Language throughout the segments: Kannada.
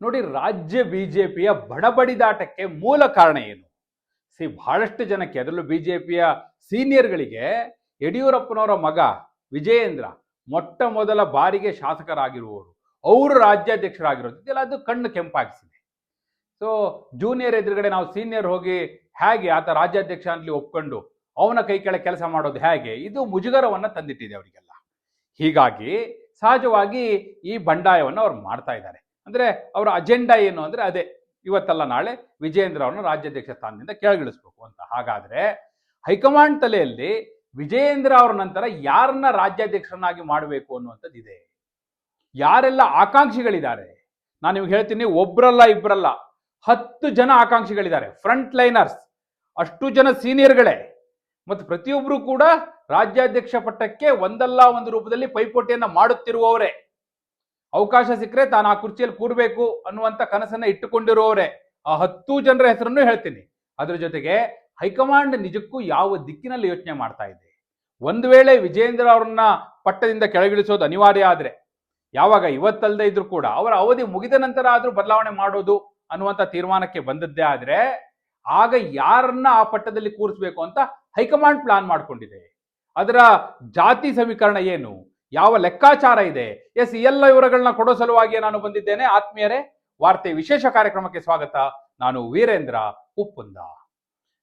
ನೋಡಿ, ರಾಜ್ಯ ಬಿ ಜೆ ಪಿಯ ಬಡಬಡಿದಾಟಕ್ಕೆ ಮೂಲ ಕಾರಣ ಏನು? ಸಿ, ಬಹಳಷ್ಟು ಜನಕ್ಕೆ, ಅದರಲ್ಲೂ ಬಿ ಜೆ ಪಿಯ ಸೀನಿಯರ್ಗಳಿಗೆ ಯಡಿಯೂರಪ್ಪನವರ ಮಗ ವಿಜಯೇಂದ್ರ ಮೊಟ್ಟ ಮೊದಲ ಬಾರಿಗೆ ಶಾಸಕರಾಗಿರುವವರು, ಅವರು ರಾಜ್ಯಾಧ್ಯಕ್ಷರಾಗಿರೋದು, ಇದೆಲ್ಲ ಅದು ಕಣ್ಣು ಕೆಂಪಾಗಿಸಿದೆ. ಸೊ ಜೂನಿಯರ್ ಎದುರುಗಡೆ ನಾವು ಸೀನಿಯರ್ ಹೋಗಿ ಹೇಗೆ ಆತ ರಾಜ್ಯಾಧ್ಯಕ್ಷ ಅಂತಲಿ ಒಪ್ಕೊಂಡು ಅವನ ಕೈ ಕೆಳ ಕೆಲಸ ಮಾಡೋದು ಹೇಗೆ, ಇದು ಮುಜುಗರವನ್ನು ತಂದಿಟ್ಟಿದೆ ಅವರಿಗೆಲ್ಲ. ಹೀಗಾಗಿ, ಸಹಜವಾಗಿ ಈ ಬಂಡಾಯವನ್ನು ಅವ್ರು ಮಾಡ್ತಾ ಇದ್ದಾರೆ. ಅಂದ್ರೆ ಅವರ ಅಜೆಂಡಾ ಏನು ಅಂದ್ರೆ ಅದೇ. ಇವತ್ತಲ್ಲ ನಾಳೆ ವಿಜೇಂದ್ರ ಅವರನ್ನು ರಾಜ್ಯಾಧ್ಯಕ್ಷ ಸ್ಥಾನದಿಂದ ಕೆಳಗಿಳಿಸ್ಬೇಕು ಅಂತ. ಹಾಗಾದ್ರೆ ಹೈಕಮಾಂಡ್ ತಲೆಯಲ್ಲಿ ವಿಜಯೇಂದ್ರ ಅವರ ನಂತರ ಯಾರನ್ನ ರಾಜ್ಯಾಧ್ಯಕ್ಷರನ್ನಾಗಿ ಮಾಡಬೇಕು ಅನ್ನುವಂಥದ್ದು ಇದೆ. ಯಾರೆಲ್ಲ ಆಕಾಂಕ್ಷಿಗಳಿದ್ದಾರೆ? ನಾನು ನಿಮ್ಗೆ ಹೇಳ್ತೀನಿ ಒಬ್ರಲ್ಲ ಇಬ್ಬರಲ್ಲ ಹತ್ತು ಜನ ಆಕಾಂಕ್ಷಿಗಳಿದ್ದಾರೆ. ಫ್ರಂಟ್ ಲೈನರ್ಸ್ ಅಷ್ಟು ಜನ ಸೀನಿಯರ್ಗಳೇ ಮತ್ತು ಪ್ರತಿಯೊಬ್ಬರು ಕೂಡ ರಾಜ್ಯಾಧ್ಯಕ್ಷ ಪಟ್ಟಕ್ಕೆ ಒಂದಲ್ಲ ಒಂದು ರೂಪದಲ್ಲಿ ಪೈಪೋಟಿಯನ್ನ ಮಾಡುತ್ತಿರುವವರೇ. ಅವಕಾಶ ಸಿಕ್ಕರೆ ತಾನು ಆ ಕುರ್ಚಿಯಲ್ಲಿ ಕೂರಬೇಕು ಅನ್ನುವಂಥ ಕನಸನ್ನ ಇಟ್ಟುಕೊಂಡಿರುವವರೇ ಆ ಹತ್ತು ಜನರ ಹೆಸರನ್ನು ಹೇಳ್ತೀನಿ. ಅದ್ರ ಜೊತೆಗೆ ಹೈಕಮಾಂಡ್ ನಿಜಕ್ಕೂ ಯಾವ ದಿಕ್ಕಿನಲ್ಲಿ ಯೋಚನೆ ಮಾಡ್ತಾ ಇದೆ? ಒಂದು ವೇಳೆ ವಿಜೇಂದ್ರ ಅವರನ್ನ ಪಟ್ಟದಿಂದ ಕೆಳಗಿಳಿಸೋದು ಅನಿವಾರ್ಯ ಆದ್ರೆ, ಯಾವಾಗ ಇವತ್ತಲ್ಲದೆ ಇದ್ರು ಕೂಡ ಅವರ ಅವಧಿ ಮುಗಿದ ನಂತರ ಆದ್ರೂ ಬದಲಾವಣೆ ಮಾಡೋದು ಅನ್ನುವಂಥ ತೀರ್ಮಾನಕ್ಕೆ ಬಂದದ್ದೇ ಆದ್ರೆ, ಆಗ ಯಾರನ್ನ ಆ ಪಟ್ಟದಲ್ಲಿ ಕೂರಿಸ್ಬೇಕು ಅಂತ ಹೈಕಮಾಂಡ್ ಪ್ಲಾನ್ ಮಾಡ್ಕೊಂಡಿದೆ. ಅದರ ಜಾತಿ ಸಮೀಕರಣ ಏನು? ಯಾವ ಲೆಕ್ಕಾಚಾರ ಇದೆ? ಎಸ್ ಎಲ್ಲ ವಿವರಗಳನ್ನ ಕೊಡೋ ಸಲುವಾಗಿ ನಾನು ಬಂದಿದ್ದೇನೆ. ಆತ್ಮೀಯರೇ, ವಾರ್ತೆ ವಿಶೇಷ ಕಾರ್ಯಕ್ರಮಕ್ಕೆ ಸ್ವಾಗತ. ನಾನು ವೀರೇಂದ್ರ ಉಪ್ಪುಂದ.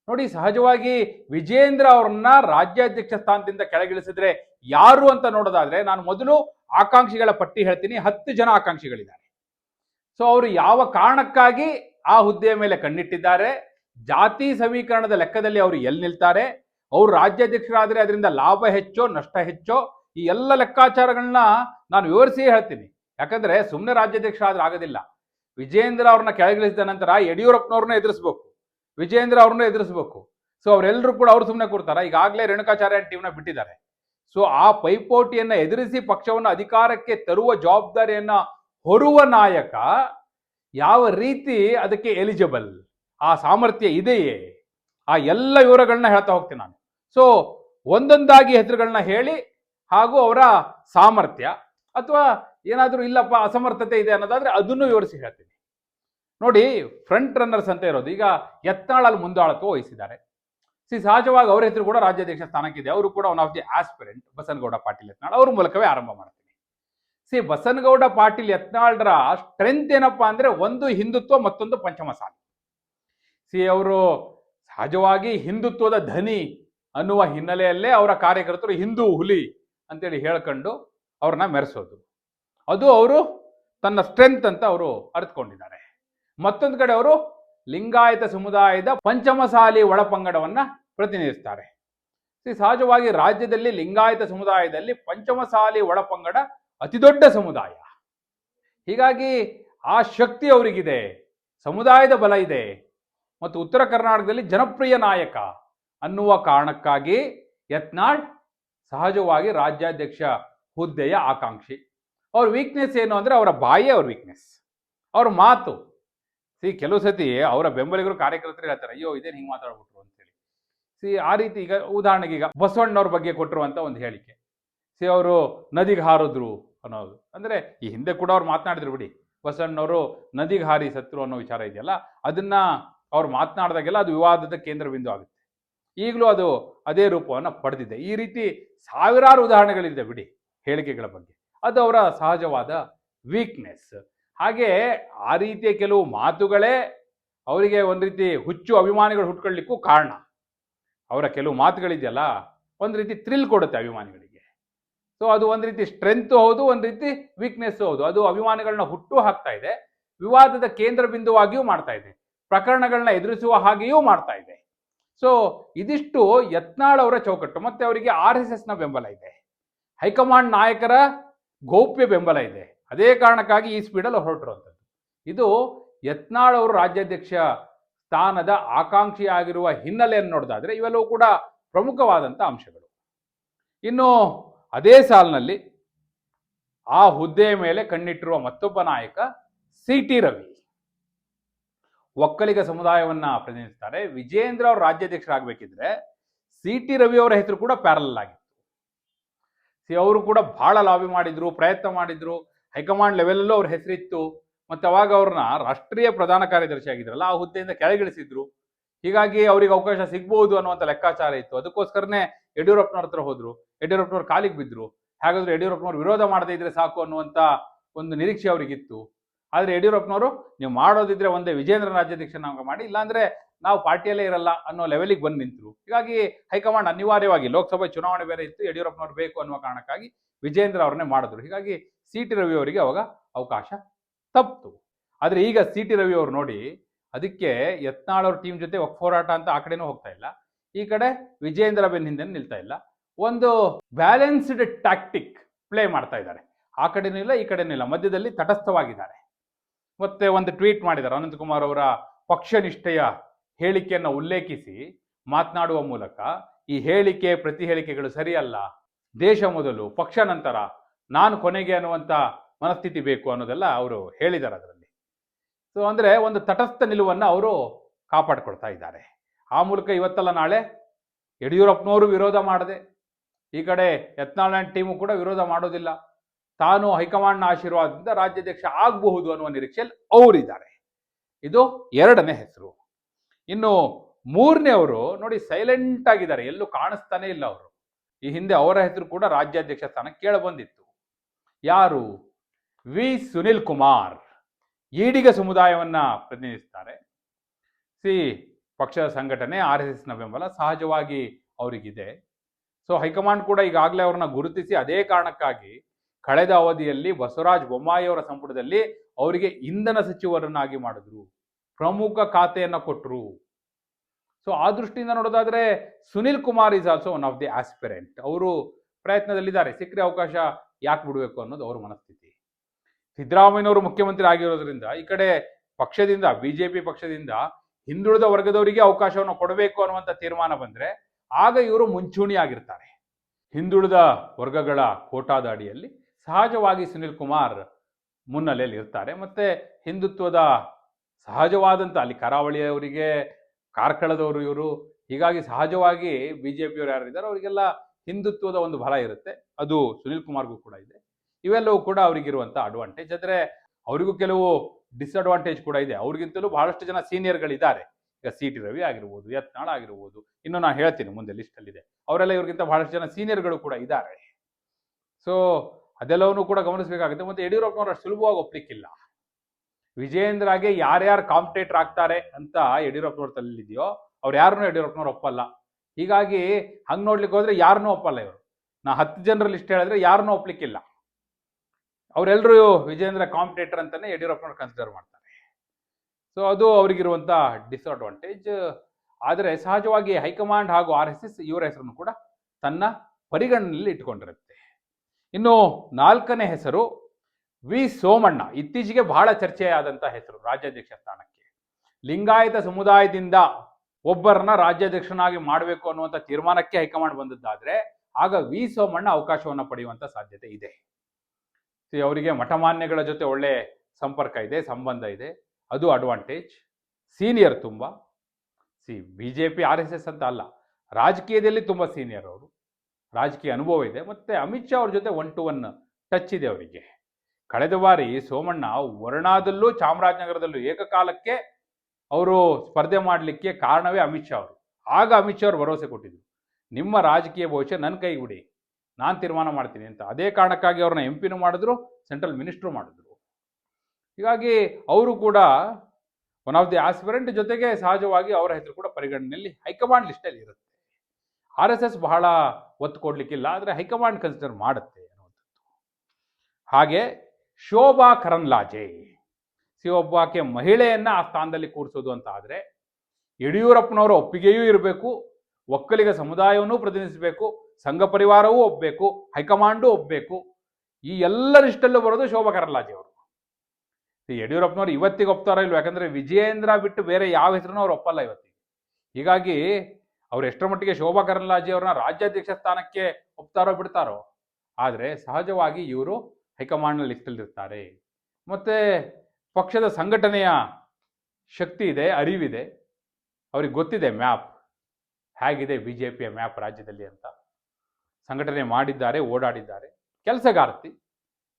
ನೋಡಿ, ಸಹಜವಾಗಿ ವಿಜೇಂದ್ರ ಅವ್ರನ್ನ ರಾಜ್ಯಾಧ್ಯಕ್ಷ ಸ್ಥಾನದಿಂದ ಕೆಳಗಿಳಿಸಿದ್ರೆ ಯಾರು ಅಂತ ನೋಡೋದಾದ್ರೆ ನಾನು ಮೊದಲು ಆಕಾಂಕ್ಷಿಗಳ ಪಟ್ಟಿ ಹೇಳ್ತೀನಿ. ಹತ್ತು ಜನ ಆಕಾಂಕ್ಷಿಗಳಿದ್ದಾರೆ. ಸೊ, ಅವರು ಯಾವ ಕಾರಣಕ್ಕಾಗಿ ಆ ಹುದ್ದೆಯ ಮೇಲೆ ಕಣ್ಣಿಟ್ಟಿದ್ದಾರೆ? ಜಾತಿ ಸಮೀಕರಣದ ಲೆಕ್ಕದಲ್ಲಿ ಅವರು ಎಲ್ಲಿ ನಿಲ್ತಾರೆ? ಅವರು ರಾಜ್ಯಾಧ್ಯಕ್ಷರಾದ್ರೆ ಅದರಿಂದ ಲಾಭ ಹೆಚ್ಚೋ, ನಷ್ಟ ಹೆಚ್ಚೋ? ಈ ಎಲ್ಲ ಲೆಕ್ಕಾಚಾರಗಳನ್ನ ನಾನು ವಿವರಿಸಿ ಹೇಳ್ತೀನಿ. ಯಾಕಂದ್ರೆ ಸುಮ್ಮನೆ ರಾಜ್ಯಾಧ್ಯಕ್ಷರಾದ್ರೆ ಆಗೋದಿಲ್ಲ. ವಿಜೇಂದ್ರ ಅವ್ರನ್ನ ಕೆಳಗಿಳಿಸಿದ ನಂತರ ಯಡಿಯೂರಪ್ಪನವ್ರನ್ನ ಎದುರಿಸ್ಬೇಕು. ವಿಜೇಂದ್ರ ಅವ್ರನ್ನ ಎದುರಿಸ್ಬೇಕು. ಸೊ ಅವರೆಲ್ಲರೂ ಕೂಡ ಅವ್ರು ಸುಮ್ಮನೆ ಕೂರ್ತಾರೆ. ಈಗಾಗಲೇ ರೇಣುಕಾಚಾರ್ಯ ಟೀಮ್ನ ಬಿಟ್ಟಿದ್ದಾರೆ. ಸೊ ಆ ಪೈಪೋಟಿಯನ್ನ ಎದುರಿಸಿ ಪಕ್ಷವನ್ನು ಅಧಿಕಾರಕ್ಕೆ ತರುವ ಜವಾಬ್ದಾರಿಯನ್ನ ಹೊರುವ ನಾಯಕ ಯಾವ ರೀತಿ ಅದಕ್ಕೆ ಎಲಿಜಿಬಲ್ ಆ ಸಾಮರ್ಥ್ಯ ಇದೆಯೇ? ಆ ಎಲ್ಲ ವಿವರಗಳನ್ನ ಹೇಳ್ತಾ ಹೋಗ್ತೀನಿ ನಾನು. ಸೊ ಒಂದೊಂದಾಗಿ ಹೆಸರುಗಳನ್ನ ಹೇಳಿ ಹಾಗೂ ಅವರ ಸಾಮರ್ಥ್ಯ ಅಥವಾ ಏನಾದರೂ ಇಲ್ಲಪ್ಪ ಅಸಮರ್ಥತೆ ಇದೆ ಅನ್ನೋದಾದ್ರೆ ಅದನ್ನು ವಿವರಿಸಿ ಹೇಳ್ತೀನಿ. ನೋಡಿ ಫ್ರಂಟ್ ರನ್ನರ್ಸ್ ಅಂತ ಇರೋದು ಈಗ ಯತ್ನಾಳಲ್ಲಿ ಮುಂದಾಳತ್ವ ವಹಿಸಿದ್ದಾರೆ. ಸಿ, ಸಹಜವಾಗಿ ಅವರ ಹೆಸರು ಕೂಡ ರಾಜ್ಯಾಧ್ಯಕ್ಷ ಸ್ಥಾನಕ್ಕಿದೆ ಅವರು ಕೂಡ one of the aspirant Basanagouda Patil Yatnal ಅವ್ರ ಮೂಲಕವೇ ಆರಂಭ ಮಾಡ್ತೀನಿ. ಸಿ, ಬಸನಗೌಡ ಪಾಟೀಲ್ ಯತ್ನಾಳ್ರ ಸ್ಟ್ರೆಂತ್ ಏನಪ್ಪಾ ಅಂದ್ರೆ ಒಂದು ಹಿಂದುತ್ವ, ಮತ್ತೊಂದು ಪಂಚಮಸಾಲಿ. ಸಿ, ಅವರು ಸಹಜವಾಗಿ ಹಿಂದುತ್ವದ ಧನಿ ಅನ್ನುವ ಹಿನ್ನೆಲೆಯಲ್ಲೇ ಅವರ ಕಾರ್ಯಕರ್ತರು ಹಿಂದೂ ಹುಲಿ ಅಂತೇಳಿ ಹೇಳ್ಕೊಂಡು ಅವ್ರನ್ನ ಮೆರೆಸೋದು. ಅದು ಅವರು ತನ್ನ ಸ್ಟ್ರೆಂತ್ ಅಂತ ಅವರು ಅರಿತುಕೊಂಡಿದ್ದಾರೆ. ಮತ್ತೊಂದು ಕಡೆ ಅವರು ಲಿಂಗಾಯತ ಸಮುದಾಯದ ಪಂಚಮಸಾಲಿ ಒಳಪಂಗಡವನ್ನು ಪ್ರತಿನಿಧಿಸ್ತಾರೆ. ಸಹಜವಾಗಿ ರಾಜ್ಯದಲ್ಲಿ ಲಿಂಗಾಯತ ಸಮುದಾಯದಲ್ಲಿ ಪಂಚಮಸಾಲಿ ಒಳಪಂಗಡ ಅತಿದೊಡ್ಡ ಸಮುದಾಯ. ಹೀಗಾಗಿ ಆ ಶಕ್ತಿ ಅವರಿಗಿದೆ, ಸಮುದಾಯದ ಬಲ ಇದೆ. ಮತ್ತು ಉತ್ತರ ಕರ್ನಾಟಕದಲ್ಲಿ ಜನಪ್ರಿಯ ನಾಯಕ ಅನ್ನುವ ಕಾರಣಕ್ಕಾಗಿ ಯತ್ನಾಳ್ ಸಹಜವಾಗಿ ರಾಜ್ಯಾಧ್ಯಕ್ಷ ಹುದ್ದೆಯ ಆಕಾಂಕ್ಷಿ. ಅವ್ರ ವೀಕ್ನೆಸ್ ಏನು ಅಂದ್ರೆ ಅವರ ಬಾಯಿ ಅವ್ರ ವೀಕ್ನೆಸ್ ಅವ್ರ ಮಾತು. ಸಿ, ಕೆಲವು ಸತಿ ಅವರ ಬೆಂಬಲಿಗರು ಕಾರ್ಯಕರ್ತರು ಹೇಳ್ತಾರೆ, ಅಯ್ಯೋ, ಇದೇನು ಹಿಂಗೆ ಮಾತಾಡ್ಬಿಟ್ರು? ಅಂತೇಳಿ ಸಿ, ಆ ರೀತಿ ಈಗ ಉದಾಹರಣೆಗೆ ಈಗ ಬಸವಣ್ಣವ್ರ ಬಗ್ಗೆ ಕೊಟ್ಟಿರುವಂಥ ಒಂದು ಹೇಳಿಕೆ. ಸಿ, ಅವರು ನದಿಗೆ ಹಾರಿದ್ರು ಅನ್ನೋದು. ಅಂದ್ರೆ ಈ ಹಿಂದೆ ಕೂಡ ಅವ್ರು ಮಾತನಾಡಿದ್ರು ಬಿಡಿ. ಬಸವಣ್ಣವರು ನದಿಗೆ ಹಾರಿ ಸತ್ರು ಅನ್ನೋ ವಿಚಾರ ಇದೆಯಲ್ಲ, ಅದನ್ನ ಅವ್ರು ಮಾತನಾಡಿದಾಗೆಲ್ಲ ಅದು ವಿವಾದದ ಕೇಂದ್ರ ಬಿಂದು ಆಗುತ್ತೆ. ಈಗಲೂ ಅದು ಅದೇ ರೂಪವನ್ನು ಪಡೆದಿದೆ. ಈ ರೀತಿ ಸಾವಿರಾರು ಉದಾಹರಣೆಗಳಿದೆ ಬಿಡಿ ಹೇಳಿಕೆಗಳ ಬಗ್ಗೆ. ಅದು ಅವರ ಸಹಜವಾದ ವೀಕ್ನೆಸ್ ಹಾಗೆ ಆ ರೀತಿಯ ಕೆಲವು ಮಾತುಗಳೇ ಅವರಿಗೆ ಒಂದು ರೀತಿ ಹುಚ್ಚು ಅಭಿಮಾನಿಗಳು ಹುಟ್ಕೊಳ್ಳಿಕ್ಕೂ ಕಾರಣ. ಅವರ ಕೆಲವು ಮಾತುಗಳಿದೆಯಲ್ಲ, ಒಂದು ರೀತಿ ಥ್ರಿಲ್ ಕೊಡುತ್ತೆ ಅಭಿಮಾನಿಗಳಿಗೆ. ಸೊ ಅದು ಒಂದು ರೀತಿ ಸ್ಟ್ರೆಂತ್ ಹೌದು, ಒಂದು ರೀತಿ ವೀಕ್ನೆಸ್ ಹೌದು. ಅದು ಅಭಿಮಾನಿಗಳನ್ನ ಹುಟ್ಟು ಹಾಕ್ತಾ ಇದೆ. ವಿವಾದದ ಕೇಂದ್ರ ಬಿಂದುವಾಗಿಯೂ ಮಾಡ್ತಾ ಇದೆ. ಪ್ರಕರಣಗಳನ್ನ ಎದುರಿಸುವ ಹಾಗೆಯೂ ಮಾಡ್ತಾ ಇದೆ. ಸೊ ಇದಿಷ್ಟು ಯತ್ನಾಳ್ ಅವರ ಚೌಕಟ್ಟು. ಮತ್ತೆ ಅವರಿಗೆ ಆರ್ ಎಸ್ ಎಸ್ನ ಬೆಂಬಲ ಇದೆ. ಹೈಕಮಾಂಡ್ ನಾಯಕರ ಗೌಪ್ಯ ಬೆಂಬಲ ಇದೆ. ಅದೇ ಕಾರಣಕ್ಕಾಗಿ ಈ ಸ್ಪೀಡಲ್ಲಿ ಹೊರಟಿರುವಂಥದ್ದು ಇದು ಯತ್ನಾಳ್ ಅವರು ರಾಜ್ಯಾಧ್ಯಕ್ಷ ಸ್ಥಾನದ ಆಕಾಂಕ್ಷಿಯಾಗಿರುವ ಹಿನ್ನೆಲೆಯನ್ನು ನೋಡೋದಾದ್ರೆ ಇವೆಲ್ಲವೂ ಕೂಡ ಪ್ರಮುಖವಾದಂಥ ಅಂಶಗಳು. ಇನ್ನು ಅದೇ ಸಾಲಿನಲ್ಲಿ ಆ ಹುದ್ದೆಯ ಮೇಲೆ ಕಣ್ಣಿಟ್ಟಿರುವ ಮತ್ತೊಬ್ಬ ನಾಯಕ ಸಿ ಟಿ ರವಿ. ಒಕ್ಕಲಿಗ ಸಮುದಾಯವನ್ನ ಪ್ರತಿನಿಧಿಸ್ತಾರೆ. ವಿಜೇಂದ್ರ ಅವರು ರಾಜ್ಯಾಧ್ಯಕ್ಷರಾಗಬೇಕಿದ್ರೆ ಸಿ ಟಿ ರವಿ ಅವರ ಹೆಸರು ಕೂಡ ಪ್ಯಾರಲ್ ಆಗಿತ್ತು. ಸಿ, ಅವರು ಕೂಡ ಬಹಳ ಲಾಬಿ ಮಾಡಿದ್ರು, ಪ್ರಯತ್ನ ಮಾಡಿದ್ರು. ಹೈಕಮಾಂಡ್ ಲೆವೆಲಲ್ಲೂ ಅವ್ರ ಹೆಸರಿತ್ತು ಮತ್ತೆ ಅವಾಗ ಅವ್ರನ್ನ ರಾಷ್ಟ್ರೀಯ ಪ್ರಧಾನ ಕಾರ್ಯದರ್ಶಿ ಆಗಿದ್ರಲ್ಲ, ಆ ಹುದ್ದೆಯಿಂದ ಕೆಳಗಿಳಿಸಿದ್ರು. ಹೀಗಾಗಿ ಅವ್ರಿಗೆ ಅವಕಾಶ ಸಿಗ್ಬಹುದು ಅನ್ನುವಂಥ ಲೆಕ್ಕಾಚಾರ ಇತ್ತು. ಅದಕ್ಕೋಸ್ಕರನೇ ಯಡಿಯೂರಪ್ಪನವ್ರ ಹತ್ರ ಹೋದ್ರು. ಯಡಿಯೂರಪ್ಪನವ್ರ ಕಾಲಿಗೆ ಬಿದ್ರು. ಹಾಗಾದ್ರೆ ಯಡಿಯೂರಪ್ಪನವ್ರು ವಿರೋಧ ಮಾಡದೇ ಇದ್ರೆ ಸಾಕು ಅನ್ನುವಂಥ ಒಂದು ನಿರೀಕ್ಷೆ ಅವರಿಗಿತ್ತು. ಆದ್ರೆ ಯಡಿಯೂರಪ್ಪನವರು, ನೀವು ಮಾಡೋದಿದ್ರೆ ಒಂದೇ ವಿಜೇಂದ್ರ ರಾಜ್ಯಾಧ್ಯಕ್ಷನಾಗ ಮಾಡಿ, ಇಲ್ಲಾಂದ್ರೆ ನಾವು ಪಾರ್ಟಿಯಲ್ಲೇ ಇರಲ್ಲ ಅನ್ನೋ ಲೆವೆಲಿಗೆ ಬಂದು ನಿಂತರು. ಹೀಗಾಗಿ ಹೈಕಮಾಂಡ್ ಅನಿವಾರ್ಯವಾಗಿ ಲೋಕಸಭೆ ಚುನಾವಣೆ ಬೇರೆ ಇತ್ತು, ಯಡಿಯೂರಪ್ಪನವ್ರು ಬೇಕು ಅನ್ನುವ ಕಾರಣಕ್ಕಾಗಿ ವಿಜೇಂದ್ರ ಅವ್ರನ್ನೇ ಮಾಡಿದ್ರು. ಹೀಗಾಗಿ ಸಿ ಟಿ ರವಿ ಅವರಿಗೆ ಅವಾಗ ಅವಕಾಶ ತಪ್ಪಿತು ಆದರೆ ಈಗ ಸಿ ಟಿ ರವಿ ಅವರು ನೋಡಿ, ಅದಕ್ಕೆ ಯತ್ನಾಳ್ ಅವ್ರ ಟೀಮ್ ಜೊತೆ ಹೋರಾಟ ಅಂತ ಆ ಕಡೆನೂ ಹೋಗ್ತಾ ಇಲ್ಲ. ಈ ಕಡೆ ವಿಜೇಂದ್ರ ಬೆನ್ ಹಿಂದೆ ನಿಲ್ತಾ ಇಲ್ಲ. ಒಂದು ಬ್ಯಾಲೆನ್ಸ್ಡ್ ಟ್ಯಾಕ್ಟಿಕ್ ಪ್ಲೇ ಮಾಡ್ತಾ ಇದ್ದಾರೆ. ಆ ಕಡೆನೂ ಇಲ್ಲ, ಈ ಕಡೆನೂ ಇಲ್ಲ. ಮಧ್ಯದಲ್ಲಿ ತಟಸ್ಥವಾಗಿದ್ದಾರೆ. ಮತ್ತೆ ಒಂದು ಟ್ವೀಟ್ ಮಾಡಿದ್ದಾರೆ. ಅನಂತಕುಮಾರ್ ಅವರ ಪಕ್ಷ ನಿಷ್ಠೆಯ ಹೇಳಿಕೆಯನ್ನು ಉಲ್ಲೇಖಿಸಿ ಮಾತನಾಡುವ ಮೂಲಕ, ಈ ಹೇಳಿಕೆ ಪ್ರತಿ ಹೇಳಿಕೆಗಳು ಸರಿಯಲ್ಲ. ದೇಶ ಮೊದಲು, ಪಕ್ಷ ನಂತರ ನಾನು ಕೊನೆಗೆ ಅನ್ನುವಂಥ ಮನಸ್ಥಿತಿ ಬೇಕು ಅನ್ನೋದೆಲ್ಲ ಅವರು ಹೇಳಿದ್ದಾರೆ ಅದರಲ್ಲಿ. ಸೊ ಅಂದರೆ ಒಂದು ತಟಸ್ಥ ನಿಲುವನ್ನು ಅವರು ಕಾಪಾಡ್ಕೊಳ್ತಾ ಇದ್ದಾರೆ. ಆ ಮೂಲಕ ಇವತ್ತಲ್ಲ ನಾಳೆ ಯಡಿಯೂರಪ್ಪನವರು ವಿರೋಧ ಮಾಡದೆ, ಈ ಕಡೆ ಯತ್ನಾಳ್ ಟೀಮು ಕೂಡ ವಿರೋಧ ಮಾಡೋದಿಲ್ಲ. ತಾನು ಹೈಕಮಾಂಡ್ನ ಆಶೀರ್ವಾದದಿಂದ ರಾಜ್ಯಾಧ್ಯಕ್ಷ ಆಗಬಹುದು ಅನ್ನುವ ನಿರೀಕ್ಷೆಯಲ್ಲಿ ಅವರಿದ್ದಾರೆ. ಇದು ಎರಡನೇ ಹೆಸರು. ಇನ್ನು ಮೂರನೇ ಅವರು ನೋಡಿ ಸೈಲೆಂಟ್ ಆಗಿದ್ದಾರೆ. ಎಲ್ಲೂ ಕಾಣಿಸ್ತಾನೆ ಇಲ್ಲ ಅವರು. ಈ ಹಿಂದೆ ಅವರ ಹೆಸರು ಕೂಡ ರಾಜ್ಯಾಧ್ಯಕ್ಷ ಸ್ಥಾನ ಕೇಳ ಬಂದಿತ್ತು. ಯಾರು? ವಿ. ಸುನಿಲ್ ಕುಮಾರ್. ಈಡಿಗ ಸಮುದಾಯವನ್ನ ಪ್ರತಿನಿಧಿಸ್ತಾರೆ. ಸಿ. ಪಕ್ಷದ ಸಂಘಟನೆ, ಆರ್ ಎಸ್ ಎಸ್ನ ಬೆಂಬಲ ಸಹಜವಾಗಿ ಅವರಿಗಿದೆ. ಸೊ ಹೈಕಮಾಂಡ್ ಕೂಡ ಈಗಾಗಲೇ ಅವ್ರನ್ನ ಗುರುತಿಸಿ ಅದೇ ಕಾರಣಕ್ಕಾಗಿ ಕಳೆದ ಅವಧಿಯಲ್ಲಿ ಬಸವರಾಜ ಬೊಮ್ಮಾಯಿ ಅವರ ಸಂಪುಟದಲ್ಲಿ ಅವರಿಗೆ ಇಂಧನ ಸಚಿವರನ್ನಾಗಿ ಮಾಡಿದ್ರು. ಪ್ರಮುಖ ಖಾತೆಯನ್ನ ಕೊಟ್ಟರು ಸೊ ಆ ದೃಷ್ಟಿಯಿಂದ ನೋಡೋದಾದ್ರೆ Sunil Kumar is also one of the aspirant ಅವರು ಪ್ರಯತ್ನದಲ್ಲಿದ್ದಾರೆ. ಸಿಕ್ಕರೆ ಅವಕಾಶ ಯಾಕೆ ಬಿಡಬೇಕು ಅನ್ನೋದು ಅವರ ಮನಸ್ಥಿತಿ. ಸಿದ್ದರಾಮಯ್ಯನವರು ಮುಖ್ಯಮಂತ್ರಿ ಆಗಿರೋದ್ರಿಂದ ಈ ಕಡೆ ಪಕ್ಷದಿಂದ, ಬಿಜೆಪಿ ಪಕ್ಷದಿಂದ ಹಿಂದುಳಿದ ವರ್ಗದವರಿಗೆ ಅವಕಾಶವನ್ನು ಕೊಡಬೇಕು ಅನ್ನುವಂಥ ತೀರ್ಮಾನ ಬಂದ್ರೆ ಆಗ ಇವರು ಮುಂಚೂಣಿ ಆಗಿರ್ತಾರೆ. ಹಿಂದುಳಿದ ವರ್ಗಗಳ ಕೋಟಾದ ಅಡಿಯಲ್ಲಿ ಸಹಜವಾಗಿ ಸುನಿಲ್ ಕುಮಾರ್ ಮುನ್ನೆಲೆಯಲ್ಲಿ ಇರ್ತಾರೆ. ಮತ್ತೆ ಹಿಂದುತ್ವದ ಸಹಜವಾದಂಥ ಅಲ್ಲಿ ಕರಾವಳಿಯವರಿಗೆ, ಕಾರ್ಕಳದವರು ಇವರು, ಹೀಗಾಗಿ ಸಹಜವಾಗಿ ಬಿ ಜೆ ಪಿಯವರು ಯಾರಿದ್ದಾರೆ ಅವರಿಗೆಲ್ಲ ಹಿಂದುತ್ವದ ಒಂದು ಬಲ ಇರುತ್ತೆ. ಅದು ಸುನಿಲ್ ಕುಮಾರ್ಗೂ ಕೂಡ ಇದೆ. ಇವೆಲ್ಲವೂ ಕೂಡ ಅವರಿಗಿರುವಂಥ ಅಡ್ವಾಂಟೇಜ್ ಆದರೆ ಅವರಿಗೂ ಕೆಲವು ಡಿಸ್ಅಡ್ವಾಂಟೇಜ್ ಕೂಡ ಇದೆ. ಅವ್ರಿಗಿಂತಲೂ ಬಹಳಷ್ಟು ಜನ ಸೀನಿಯರ್ಗಳಿದ್ದಾರೆ ಈಗ ಸಿ ಟಿ ರವಿ ಆಗಿರ್ಬೋದು, ಯತ್ನಾಳ್ ಆಗಿರ್ಬೋದು, ಇನ್ನು ನಾನು ಹೇಳ್ತೀನಿ ಮುಂದೆ ಲಿಸ್ಟಲ್ಲಿದೆ ಅವರೆಲ್ಲ ಇವ್ರಿಗಿಂತ ಬಹಳಷ್ಟು ಜನ ಸೀನಿಯರ್ಗಳು ಕೂಡ ಇದ್ದಾರೆ. ಸೊ ಅದೆಲ್ಲವನ್ನೂ ಕೂಡ ಗಮನಿಸಬೇಕಾಗುತ್ತೆ. ಮತ್ತೆ ಯಡಿಯೂರಪ್ಪನವರು ಅಷ್ಟು ಸುಲಭವಾಗಿ ಒಪ್ಲಿಕ್ಕಿಲ್ಲ. ವಿಜಯೇಂದ್ರಾಗೆ ಯಾರ್ಯಾರು ಕಾಂಪಿಟೇಟರ್ ಆಗ್ತಾರೆ ಅಂತ ಯಡಿಯೂರಪ್ಪನವ್ರ ತಲೆಯಲ್ಲಿದೆಯೋ, ಅವ್ರು ಯಾರನ್ನೂ ಯಡಿಯೂರಪ್ಪನವ್ರು ಒಪ್ಪಲ್ಲ. ಹೀಗಾಗಿ ಹಂಗೆ ನೋಡ್ಲಿಕ್ಕೆ ಹೋದ್ರೆ ಯಾರನ್ನೂ ಒಪ್ಪಲ್ಲ ಇವರು. ನಾ ಹತ್ತು ಜನರ ಲಿಸ್ಟ್ ಹೇಳಿದ್ರೆ ಯಾರನ್ನೂ ಒಪ್ಲಿಕ್ಕಿಲ್ಲ. ಅವರೆಲ್ಲರೂ ವಿಜಯೇಂದ್ರ ಕಾಂಪಿಟೇಟರ್ ಅಂತಾನೆ ಯಡಿಯೂರಪ್ಪನವ್ರು ಕನ್ಸಿಡರ್ ಮಾಡ್ತಾರೆ. ಸೊ ಅದು ಅವರಿಗಿರುವಂಥ ಡಿಸ್ಅಡ್ವಾಂಟೇಜ್ ಆದರೆ ಸಹಜವಾಗಿ ಹೈಕಮಾಂಡ್ ಹಾಗೂ ಆರ್ ಎಸ್ ಎಸ್ ಇವರ ಹೆಸರನ್ನು ಕೂಡ ತನ್ನ ಪರಿಗಣನೆಯಲ್ಲಿ ಇಟ್ಕೊಂಡಿರುತ್ತೆ. ಇನ್ನು ನಾಲ್ಕನೇ ಹೆಸರು ವಿ. ಸೋಮಣ್ಣ. ಇತ್ತೀಚೆಗೆ ಬಹಳ ಚರ್ಚೆಯಾದಂಥ ಹೆಸರು ರಾಜ್ಯಾಧ್ಯಕ್ಷ ಸ್ಥಾನಕ್ಕೆ. ಲಿಂಗಾಯತ ಸಮುದಾಯದಿಂದ ಒಬ್ಬರನ್ನ ರಾಜ್ಯಾಧ್ಯಕ್ಷನಾಗಿ ಮಾಡಬೇಕು ಅನ್ನುವಂಥ ತೀರ್ಮಾನಕ್ಕೆ ಹೈಕಮಾಂಡ್ ಬಂದದ್ದಾದ್ರೆ ಆಗ ವಿ. ಸೋಮಣ್ಣ ಅವಕಾಶವನ್ನು ಪಡೆಯುವಂಥ ಸಾಧ್ಯತೆ ಇದೆ. ಅವರಿಗೆ ಮಠಮಾನ್ಯಗಳ ಜೊತೆ ಒಳ್ಳೆ ಸಂಪರ್ಕ ಇದೆ, ಸಂಬಂಧ ಇದೆ. ಅದು ಅಡ್ವಾಂಟೇಜ್ ಸೀನಿಯರ್ ತುಂಬ. See B J P R S S ಅಂತ ಅಲ್ಲ. ರಾಜಕೀಯದಲ್ಲಿ ತುಂಬ ಸೀನಿಯರ್ ಅವರು. ರಾಜಕೀಯ ಅನುಭವ ಇದೆ. ಮತ್ತೆ ಅಮಿತ್ ಶಾ ಅವ್ರ ಜೊತೆ ಒನ್ ಟು ಒನ್ ಟಚ್ ಇದೆ ಅವರಿಗೆ. ಕಳೆದ ಬಾರಿ ಸೋಮಣ್ಣ ವರ್ಣಾದಲ್ಲೂ ಚಾಮರಾಜನಗರದಲ್ಲೂ ಏಕಕಾಲಕ್ಕೆ ಅವರು ಸ್ಪರ್ಧೆ ಮಾಡಲಿಕ್ಕೆ ಕಾರಣವೇ ಅಮಿತ್ ಶಾ ಅವರು. ಆಗ ಅಮಿತ್ ಶಾ ಅವರು ಭರವಸೆ ಕೊಟ್ಟಿದ್ರು. ನಿಮ್ಮ ರಾಜಕೀಯ ಭವಿಷ್ಯ ನನ್ನ ಕೈಗೆ ಬಿಡಿ. ನಾನು ತೀರ್ಮಾನ ಮಾಡ್ತೀನಿ ಅಂತ. ಅದೇ ಕಾರಣಕ್ಕಾಗಿ ಅವ್ರನ್ನ ಎಂ ಪಿನೂ ಮಾಡಿದ್ರು ಸೆಂಟ್ರಲ್ ಮಿನಿಸ್ಟ್ರು ಮಾಡಿದ್ರು. ಹೀಗಾಗಿ ಅವರು ಕೂಡ ಒನ್ ಆಫ್ ದಿ ಆಸ್ಪಿರೆಂಟ್ ಜೊತೆಗೆ ಸಹಜವಾಗಿ ಅವರ ಹೆಸರು ಕೂಡ ಪರಿಗಣನೆಯಲ್ಲಿ ಹೈಕಮಾಂಡ್ ಲಿಸ್ಟಲ್ಲಿ ಇರುತ್ತೆ. ಆರ್ ಎಸ್ ಎಸ್ ಬಹಳ ಒತ್ತು ಕೊಡ್ಲಿಕ್ಕಿಲ್ಲ, ಆದರೆ ಹೈಕಮಾಂಡ್ ಕನ್ಸಿಡರ್ ಮಾಡುತ್ತೆ ಅನ್ನುವಂಥದ್ದು. ಹಾಗೆ ಶೋಭಾ ಕರಂದ್ಲಾಜೆ ಸಿ ಒಬ್ಬಾಕೆ ಮಹಿಳೆಯನ್ನ ಆ ಸ್ಥಾನದಲ್ಲಿ ಕೂರಿಸೋದು ಅಂತ ಆದರೆ ಯಡಿಯೂರಪ್ಪನವರ ಒಪ್ಪಿಗೆಯೂ ಇರಬೇಕು, ಒಕ್ಕಲಿಗ ಸಮುದಾಯವನ್ನೂ ಪ್ರತಿನಿಧಿಸಬೇಕು, ಸಂಘ ಪರಿವಾರವೂ ಒಪ್ಪಬೇಕು ಹೈಕಮಾಂಡು ಒಪ್ಪಬೇಕು ಈ ಎಲ್ಲರಿಷ್ಟಲ್ಲೂ ಬರೋದು ಶೋಭಾ ಕರಂದ್ಲಾಜೆ ಅವರು. ಯಡಿಯೂರಪ್ಪನವರು ಇವತ್ತಿಗೆ ಒಪ್ತಾರೋ ಇಲ್ವ, ಯಾಕಂದ್ರೆ ವಿಜಯೇಂದ್ರ ಬಿಟ್ಟು ಬೇರೆ ಯಾವ ಹೆಸರನ್ನು ಅವ್ರು ಒಪ್ಪಲ್ಲ ಇವತ್ತಿಗೆ. ಹೀಗಾಗಿ ಅವ್ರು ಎಷ್ಟರ ಮಟ್ಟಿಗೆ ಶೋಭಾ ಕರಂದ್ಲಾಜೆ ಅವ್ರನ್ನ ರಾಜ್ಯಾಧ್ಯಕ್ಷ ಸ್ಥಾನಕ್ಕೆ ಒಪ್ತಾರೋ ಬಿಡ್ತಾರೋ? ಆದರೆ ಸಹಜವಾಗಿ ಇವರು ಹೈಕಮಾಂಡ್ನ ಲಿಸ್ಟಲ್ಲಿರ್ತಾರೆ. ಮತ್ತೆ ಪಕ್ಷದ ಸಂಘಟನೆಯ ಶಕ್ತಿ ಇದೆ, ಅರಿವಿದೆ. ಅವ್ರಿಗೆ ಗೊತ್ತಿದೆ ಮ್ಯಾಪ್. ಹೇಗಿದೆ ಬಿ ಜೆ ಪಿಯ ಮ್ಯಾಪ್ ರಾಜ್ಯದಲ್ಲಿ ಅಂತ. ಸಂಘಟನೆ ಮಾಡಿದ್ದಾರೆ, ಓಡಾಡಿದ್ದಾರೆ. ಕೆಲಸಗಾರ್ತಿ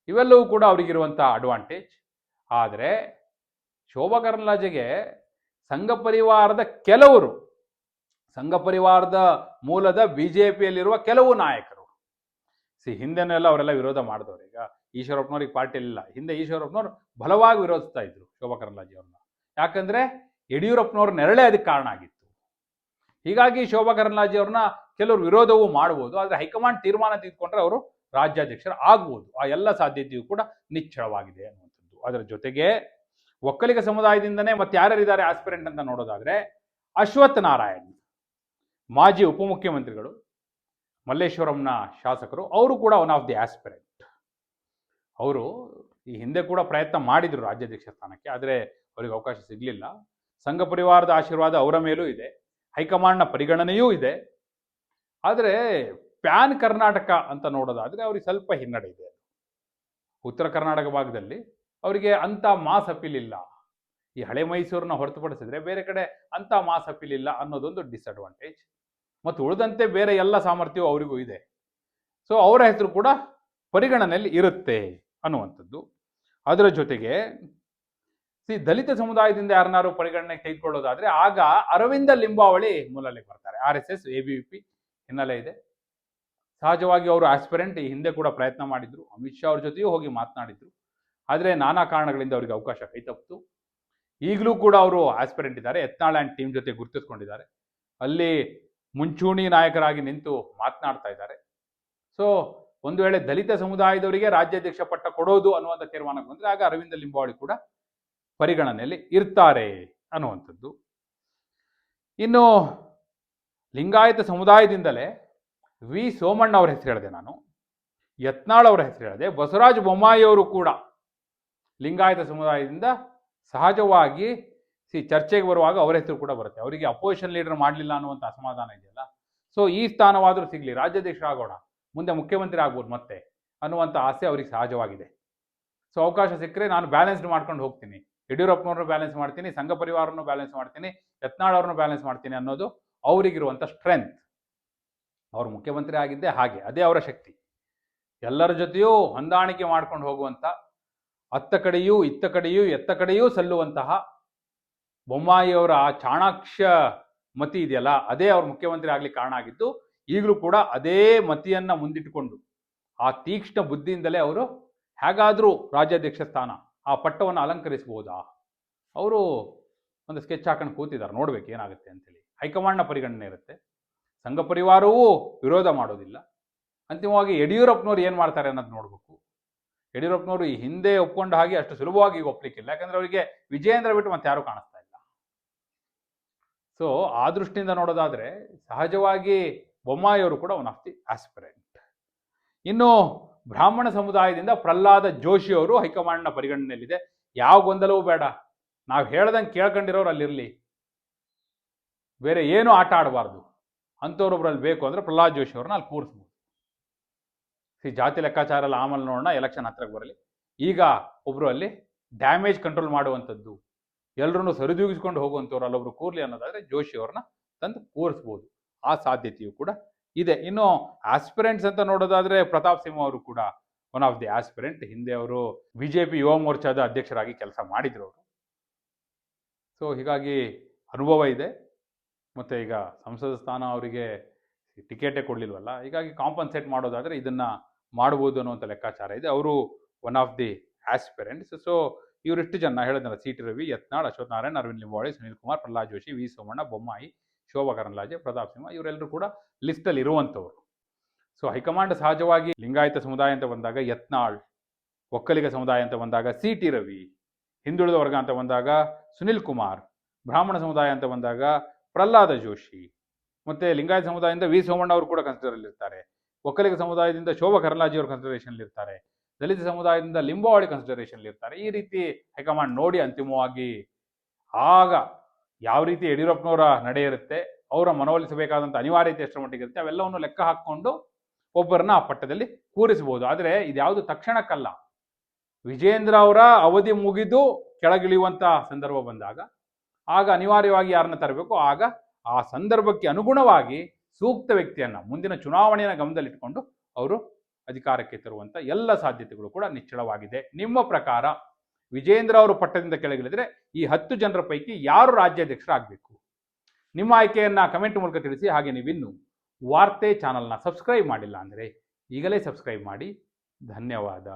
ಇವೆಲ್ಲವೂ ಕೂಡ ಅವರಿಗಿರುವಂಥ ಅಡ್ವಾಂಟೇಜ್ ಆದರೆ ಶೋಭಾ ಕರಂದ್ಲಾಜೆಗೆ ಸಂಘ ಪರಿವಾರದ ಕೆಲವರು ಸಂಘ ಪರಿವಾರದ ಮೂಲದ ಬಿ ಜೆ ಪಿಯಲ್ಲಿರುವ ಕೆಲವು ನಾಯಕರು. ಸಿ, ಹಿಂದೆನೆಲ್ಲ ಅವರೆಲ್ಲ ವಿರೋಧ ಮಾಡಿದವರು. ಈಗ ಈಶ್ವರಪ್ಪನವ್ರಿಗೆ ಪಾರ್ಟಿ ಇಲ್ಲ. ಹಿಂದೆ ಈಶ್ವರಪ್ಪನವ್ರು ಬಲವಾಗಿ ವಿರೋಧಿಸ್ತಾ ಇದ್ರು ಶೋಭಾ ಕರಂದ್ಲಾಜೆ ಅವ್ರನ್ನ. ಯಾಕಂದ್ರೆ ಯಡಿಯೂರಪ್ಪನವ್ರ ನೆರಳೆ ಅದಕ್ಕೆ ಕಾರಣ ಆಗಿತ್ತು. ಹೀಗಾಗಿ ಶೋಭಾ ಕರಂದ್ಲಾಜೆ ಅವ್ರನ್ನ ಕೆಲವರು ವಿರೋಧವೂ ಮಾಡ್ಬೋದು. ಆದರೆ ಹೈಕಮಾಂಡ್ ತೀರ್ಮಾನ ತೆಗೆದುಕೊಂಡ್ರೆ ಅವರು ರಾಜ್ಯಾಧ್ಯಕ್ಷರು ಆಗ್ಬೋದು. ಆ ಎಲ್ಲ ಸಾಧ್ಯತೆಯೂ ಕೂಡ ನಿಚ್ಚಳವಾಗಿದೆ ಅನ್ನುವಂಥದ್ದು. ಅದರ ಜೊತೆಗೆ ಒಕ್ಕಲಿಗ ಸಮುದಾಯದಿಂದನೇ ಮತ್ತೆ ಯಾರ್ಯಾರಿದ್ದಾರೆ ಆಸ್ಪಿರೆಂಟ್ ಅಂತ ನೋಡೋದಾದ್ರೆ ಅಶ್ವಥ್ ನಾರಾಯಣ್ ಮಾಜಿ ಉಪಮುಖ್ಯಮಂತ್ರಿಗಳು, ಮಲ್ಲೇಶ್ವರಂನ ಶಾಸಕರು, ಅವರು ಕೂಡ ಒನ್ ಆಫ್ ದಿ ಆಸ್ಪಿರೆಂಟ್ ಅವರು ಈ ಹಿಂದೆ ಕೂಡ ಪ್ರಯತ್ನ ಮಾಡಿದರು ರಾಜ್ಯಾಧ್ಯಕ್ಷ ಸ್ಥಾನಕ್ಕೆ, ಆದರೆ ಅವರಿಗೆ ಅವಕಾಶ ಸಿಗಲಿಲ್ಲ. ಸಂಘ ಪರಿವಾರದ ಆಶೀರ್ವಾದ ಅವರ ಮೇಲೂ ಇದೆ. ಹೈಕಮಾಂಡ್ನ ಪರಿಗಣನೆಯೂ ಇದೆ. ಆದರೆ ಪ್ಯಾನ್ ಕರ್ನಾಟಕ ಅಂತ ನೋಡೋದಾದ್ರೆ ಅವ್ರಿಗೆ ಸ್ವಲ್ಪ ಹಿನ್ನಡೆ ಇದೆ. ಉತ್ತರ ಕರ್ನಾಟಕ ಭಾಗದಲ್ಲಿ ಅವರಿಗೆ ಅಂಥ ಮಾಸ್ ಅಪೀಲ್ ಇಲ್ಲ. ಈ ಹಳೆ ಮೈಸೂರನ್ನ ಹೊರತುಪಡಿಸಿದ್ರೆ ಬೇರೆ ಕಡೆ ಅಂಥ ಮಾಸ್ ಅಪೀಲ್ ಇಲ್ಲ ಅನ್ನೋದೊಂದು ಡಿಸ್ಅಡ್ವಾಂಟೇಜ್ ಮತ್ತು ಉಳಿದಂತೆ ಬೇರೆ ಎಲ್ಲ ಸಾಮರ್ಥ್ಯವು ಅವರಿಗೂ ಇದೆ. ಸೊ ಅವರ ಹೆಸರು ಕೂಡ ಪರಿಗಣನೆಯಲ್ಲಿ ಇರುತ್ತೆ ಅನ್ನುವಂಥದ್ದು. ಅದರ ಜೊತೆಗೆ, ಸಿ, ದಲಿತ ಸಮುದಾಯದಿಂದ ಯಾರನ್ನಾರು ಪರಿಗಣನೆಗೆ ತೆಗೆದುಕೊಳ್ಳೋದಾದ್ರೆ, ಆಗ ಅರವಿಂದ ಲಿಂಬಾವಳಿ ಮೂಲಲೆಗೆ ಬರ್ತಾರೆ. R S S, A B P ಹಿನ್ನೆಲೆ ಇದೆ. ಸಹಜವಾಗಿ ಅವರು ಆಸ್ಪಿರೆಂಟ್, ಈ ಹಿಂದೆ ಕೂಡ ಪ್ರಯತ್ನ ಮಾಡಿದ್ರು. ಅಮಿತ್ ಶಾ ಅವ್ರ ಜೊತೆಯೂ ಹೋಗಿ ಮಾತನಾಡಿದ್ರು. ಆದರೆ ನಾನಾ ಕಾರಣಗಳಿಂದ ಅವರಿಗೆ ಅವಕಾಶ ಕೈತಪ್ಪಿತು. ಈಗಲೂ ಕೂಡ ಅವರು ಆಸ್ಪಿರೆಂಟ್ ಇದ್ದಾರೆ. ಎತ್ನಾಳ್ ಆ್ಯಂಡ್ ಟೀಮ್ ಜೊತೆ ಗುರುತಿಸ್ಕೊಂಡಿದ್ದಾರೆ. ಅಲ್ಲಿ ಮುಂಚೂಣಿ ನಾಯಕರಾಗಿ ನಿಂತು ಮಾತನಾಡ್ತಾ ಇದ್ದಾರೆ. ಸೊ ಒಂದು ವೇಳೆ ದಲಿತ ಸಮುದಾಯದವರಿಗೆ ರಾಜ್ಯಾಧ್ಯಕ್ಷ ಪಟ್ಟ ಕೊಡೋದು ಅನ್ನುವಂಥ ತೀರ್ಮಾನಕ್ಕೆ ಬಂದರೆ ಆಗ ಅರವಿಂದ ಲಿಂಬಾವಳಿ ಕೂಡ ಪರಿಗಣನೆಯಲ್ಲಿ ಇರ್ತಾರೆ ಅನ್ನುವಂಥದ್ದು. ಇನ್ನು ಲಿಂಗಾಯತ ಸಮುದಾಯದಿಂದಲೇ ವಿ. ಸೋಮಣ್ಣ ಅವರ ಹೆಸರು ಹೇಳಿದೆ ನಾನು. ಯತ್ನಾಳ್ ಅವರ ಹೆಸರು ಹೇಳಿದೆ. ಬಸವರಾಜ ಬೊಮ್ಮಾಯಿಯವರು ಕೂಡ ಲಿಂಗಾಯತ ಸಮುದಾಯದಿಂದ ಸಹಜವಾಗಿ ಸಿ, ಚರ್ಚೆಗೆ ಬರುವಾಗ ಅವರ ಹೆಸರು ಕೂಡ ಬರುತ್ತೆ. ಅವರಿಗೆ ಅಪೋಸಿಷನ್ ಲೀಡರ್ ಮಾಡಲಿಲ್ಲ ಅನ್ನುವಂಥ ಅಸಮಾಧಾನ ಇದೆಯಲ್ಲ? ಸೊ ಈ ಸ್ಥಾನವಾದರೂ ಸಿಗಲಿ. ರಾಜ್ಯಾಧ್ಯಕ್ಷರಾಗೋಣ ಮುಂದೆ ಮುಖ್ಯಮಂತ್ರಿ ಆಗ್ಬೋದು ಮತ್ತೆ ಅನ್ನುವಂಥ ಆಸೆ ಅವರಿಗೆ ಸಹಜವಾಗಿದೆ. ಸೊ ಅವಕಾಶ ಸಿಕ್ಕರೆ ನಾನು ಬ್ಯಾಲೆನ್ಸ್ಡ್ ಮಾಡ್ಕೊಂಡು ಹೋಗ್ತೀನಿ. ಯಡಿಯೂರಪ್ಪನವ್ರನ್ನ ಬ್ಯಾಲೆನ್ಸ್ ಮಾಡ್ತೀನಿ, ಸಂಘ ಪರಿವಾರನ್ನು ಬ್ಯಾಲೆನ್ಸ್ ಮಾಡ್ತೀನಿ, ಯತ್ನಾಳ್ ಅವ್ರನ್ನೂ ಬ್ಯಾಲೆನ್ಸ್ ಮಾಡ್ತೀನಿ ಅನ್ನೋದು ಅವರಿಗಿರುವಂಥ ಸ್ಟ್ರೆಂತ್ ಅವರು ಮುಖ್ಯಮಂತ್ರಿ ಆಗಿದ್ದೆ ಹಾಗೆ. ಅದೇ ಅವರ ಶಕ್ತಿ. ಎಲ್ಲರ ಜೊತೆಯೂ ಹೊಂದಾಣಿಕೆ ಮಾಡ್ಕೊಂಡು ಹೋಗುವಂಥ ಅತ್ತ ಕಡೆಯೂ ಇತ್ತ ಕಡೆಯೂ ಎತ್ತ ಕಡೆಯೂ ಸಲ್ಲುವಂತಹ ಬೊಮ್ಮಾಯಿಯವರ ಆ ಚಾಣಾಕ್ಷ ಮತಿ ಇದೆಯಲ್ಲ, ಅದೇ ಅವ್ರ ಮುಖ್ಯಮಂತ್ರಿ ಆಗ್ಲಿಕ್ಕೆ ಕಾರಣ ಆಗಿದ್ದು, ಈಗಲೂ ಕೂಡ ಅದೇ ಮತಿಯನ್ನ ಮುಂದಿಟ್ಟುಕೊಂಡು ಆ ತೀಕ್ಷ್ಣ ಬುದ್ಧಿಯಿಂದಲೇ ಅವರು ಹೇಗಾದರೂ ರಾಜ್ಯಾಧ್ಯಕ್ಷ ಸ್ಥಾನ, ಆ ಪಟ್ಟವನ್ನು ಅಲಂಕರಿಸಬಹುದಾ ಅವರು ಒಂದು ಸ್ಕೆಚ್ ಹಾಕೊಂಡು ಕೂತಿದ್ದಾರೆ, ನೋಡ್ಬೇಕು ಏನಾಗುತ್ತೆ ಅಂತೇಳಿ. ಹೈಕಮಾಂಡ್ನ ಪರಿಗಣನೆ ಇರುತ್ತೆ. ಸಂಘ ಪರಿವಾರವೂ ವಿರೋಧ ಮಾಡೋದಿಲ್ಲ. ಅಂತಿಮವಾಗಿ ಯಡಿಯೂರಪ್ಪನವ್ರು ಏನು ಮಾಡ್ತಾರೆ ಅನ್ನೋದು ನೋಡಬೇಕು. ಯಡಿಯೂರಪ್ಪನವರು ಈ ಹಿಂದೆ ಒಪ್ಕೊಂಡ ಹಾಗೆ ಅಷ್ಟು ಸುಲಭವಾಗಿ ಈಗ ಒಪ್ಲಿಕ್ಕಿಲ್ಲ. ಯಾಕಂದ್ರೆ ಅವರಿಗೆ ವಿಜಯೇಂದ್ರ ಬಿಟ್ಟು ಮತ್ತೆ ಯಾರು ಕಾಣಿಸ್ತಾ ಇಲ್ಲ ಸೊ ಆ ದೃಷ್ಟಿಯಿಂದ ನೋಡೋದಾದ್ರೆ, ಸಹಜವಾಗಿ ಬೊಮ್ಮಾಯಿಯವರು ಕೂಡ ಒನ್ ಆಫ್ ದಿ ಆಸ್ಪಿರೆಂಟ್ ಇನ್ನು ಬ್ರಾಹ್ಮಣ ಸಮುದಾಯದಿಂದ ಪ್ರಹ್ಲಾದ ಜೋಶಿ ಅವರು ಹೈಕಮಾಂಡ್ನ ಪರಿಗಣನೆಯಲ್ಲಿದೆ. ಯಾವ ಗೊಂದಲವೂ ಬೇಡ. ನಾವು ಹೇಳ್ದಂಗೆ ಕೇಳ್ಕೊಂಡಿರೋರು ಅಲ್ಲಿರಲಿ. ಬೇರೆ ಏನು ಆಟ ಆಡಬಾರ್ದು. ಅಂಥವ್ರೊಬ್ರಲ್ಲಿ ಬೇಕು ಅಂದ್ರೆ ಪ್ರಹ್ಲಾದ್ ಜೋಶಿ ಅವ್ರನ್ನ ಅಲ್ಲಿ ಕೂರಿಸ್ಬೋದು. ಸಿ ಜಾತಿ ಲೆಕ್ಕಾಚಾರ ಎಲ್ಲ ಆಮೇಲೆ ನೋಡೋಣ ಎಲೆಕ್ಷನ್ ಹತ್ರಕ್ಕೆ ಬರಲಿ. ಈಗ ಒಬ್ರು ಅಲ್ಲಿ ಡ್ಯಾಮೇಜ್ ಕಂಟ್ರೋಲ್ ಮಾಡುವಂಥದ್ದು. ಎಲ್ಲರನ್ನು ಸರಿದೂಗಿಸ್ಕೊಂಡು ಹೋಗುವಂಥವ್ರು ಅಲ್ಲೊಬ್ರು ಕೂರ್ಲಿ ಅನ್ನೋದಾದ್ರೆ ಜೋಶಿ ಅವ್ರನ್ನ ತಂದು ಕೂರಿಸ್ಬೋದು. ಆ ಸಾಧ್ಯತೆಯು ಕೂಡ ಇದೆ. ಇನ್ನು ಆಸ್ಪಿರೆಂಟ್ಸ್ ಅಂತ ನೋಡೋದಾದ್ರೆ ಪ್ರತಾಪ್ ಸಿಂಹ ಅವರು ಕೂಡ ಒನ್ ಆಫ್ ದಿ ಆಸ್ಪಿರೆಂಟ್ ಹಿಂದೆ ಅವರು ಬಿಜೆಪಿ ಯುವ ಮೋರ್ಚಾದ ಅಧ್ಯಕ್ಷರಾಗಿ ಕೆಲಸ ಮಾಡಿದ್ರು ಅವರು. ಸೊ ಹೀಗಾಗಿ ಅನುಭವ ಇದೆ. ಮತ್ತೆ ಈಗ ಸಂಸದ ಸ್ಥಾನ ಅವರಿಗೆ ಟಿಕೆಟೇ ಕೊಡಲಿಲ್ವಲ್ಲ? ಹೀಗಾಗಿ ಕಾಂಪನ್ಸೇಟ್ ಮಾಡೋದಾದ್ರೆ ಇದನ್ನ ಮಾಡ್ಬೋದು ಅನ್ನುವಂಥ ಲೆಕ್ಕಾಚಾರ ಇದೆ. ಅವರು one of the aspirants so ಇವರಿಷ್ಟು ಜನ ಹೇಳಿದ್ನಲ್ಲ, C T Ravi, Yatnal, Ashwath Narayan, Aravind Limbavali, Sunil Kumar, Pralhad Joshi, V Somanna, Bommai Shobha Karandlaje Pratap Simha ಇವರೆಲ್ಲರೂ ಕೂಡ ಲಿಸ್ಟಲ್ಲಿ ಇರುವಂಥವ್ರು. ಸೊ ಹೈಕಮಾಂಡ್ ಸಹಜವಾಗಿ ಲಿಂಗಾಯತ ಸಮುದಾಯ ಅಂತ ಬಂದಾಗ ಯತ್ನಾಳ್, ಒಕ್ಕಲಿಗ ಸಮುದಾಯ ಅಂತ ಬಂದಾಗ ಸಿ ಟಿ ರವಿ, ಹಿಂದುಳಿದ ವರ್ಗ ಅಂತ ಬಂದಾಗ ಸುನಿಲ್ ಕುಮಾರ್, ಬ್ರಾಹ್ಮಣ ಸಮುದಾಯ ಅಂತ ಬಂದಾಗ ಪ್ರಹ್ಲಾದ ಜೋಶಿ, ಮತ್ತೆ ಲಿಂಗಾಯತ ಸಮುದಾಯದಿಂದ ವಿ ಸೋಮಣ್ಣ ಅವರು ಕೂಡ ಕನ್ಸಿಡರ್ ಇರ್ತಾರೆ ಒಕ್ಕಲಿಗ ಸಮುದಾಯದಿಂದ ಶೋಭಾ ಕರಂದ್ಲಾಜೆ ಅವರು ಕನ್ಸಿಡರೇಷನ್ ಇರ್ತಾರೆ ದಲಿತ ಸಮುದಾಯದಿಂದ ಲಿಂಬಾವಳಿ ಕನ್ಸಿಡರೇಷನ್ ಇರ್ತಾರೆ. ಈ ರೀತಿ ಹೈಕಮಾಂಡ್ ನೋಡಿ ಅಂತಿಮವಾಗಿ ಆಗ ಯಾವ ರೀತಿ ಯಡಿಯೂರಪ್ಪನವರ ನಡೆ ಇರುತ್ತೆ, ಅವರ ಮನವೊಲಿಸಬೇಕಾದಂಥ ಅನಿವಾರ್ಯತೆ ಎಷ್ಟರ ಮಟ್ಟಿಗೆ ಇರುತ್ತೆ, ಅವೆಲ್ಲವನ್ನು ಲೆಕ್ಕ ಹಾಕ್ಕೊಂಡು ಒಬ್ಬರನ್ನ ಆ ಪಟ್ಟದಲ್ಲಿ ಕೂರಿಸಬಹುದು. ಆದರೆ ಇದ್ಯಾವುದು ತಕ್ಷಣಕ್ಕಲ್ಲ. ವಿಜೇಂದ್ರ ಅವರ ಅವಧಿ ಮುಗಿದು ಕೆಳಗಿಳಿಯುವಂಥ ಸಂದರ್ಭ ಬಂದಾಗ, ಆಗ ಅನಿವಾರ್ಯವಾಗಿ ಯಾರನ್ನ ತರಬೇಕು? ಆಗ ಆ ಸಂದರ್ಭಕ್ಕೆ ಅನುಗುಣವಾಗಿ ಸೂಕ್ತ ವ್ಯಕ್ತಿಯನ್ನ, ಮುಂದಿನ ಚುನಾವಣೆಯನ್ನು ಗಮನದಲ್ಲಿಟ್ಟುಕೊಂಡು ಅವರು ಅಧಿಕಾರಕ್ಕೆ ತರುವಂಥ ಎಲ್ಲ ಸಾಧ್ಯತೆಗಳು ಕೂಡ ನಿಚ್ಚಳವಾಗಿದೆ. ನಿಮ್ಮ ಪ್ರಕಾರ ವಿಜೇಂದ್ರ ಅವರು ಪಟ್ಟದಿಂದ ಕೆಳಗಿಳಿದ್ರೆ ಈ ಹತ್ತು ಜನರ ಪೈಕಿ ಯಾರು ರಾಜ್ಯಾಧ್ಯಕ್ಷರಾಗಬೇಕು? ನಿಮ್ಮ ಆಯ್ಕೆಯನ್ನು ಕಮೆಂಟ್ ಮೂಲಕ ತಿಳಿಸಿ, ಹಾಗೆ ನೀವಿನ್ನು ವಾರ್ತೆ ಚಾನಲ್ನ ಸಬ್ಸ್ಕ್ರೈಬ್ ಮಾಡಿಲ್ಲ ಅಂದರೆ ಈಗಲೇ ಸಬ್ಸ್ಕ್ರೈಬ್ ಮಾಡಿ. ಧನ್ಯವಾದ.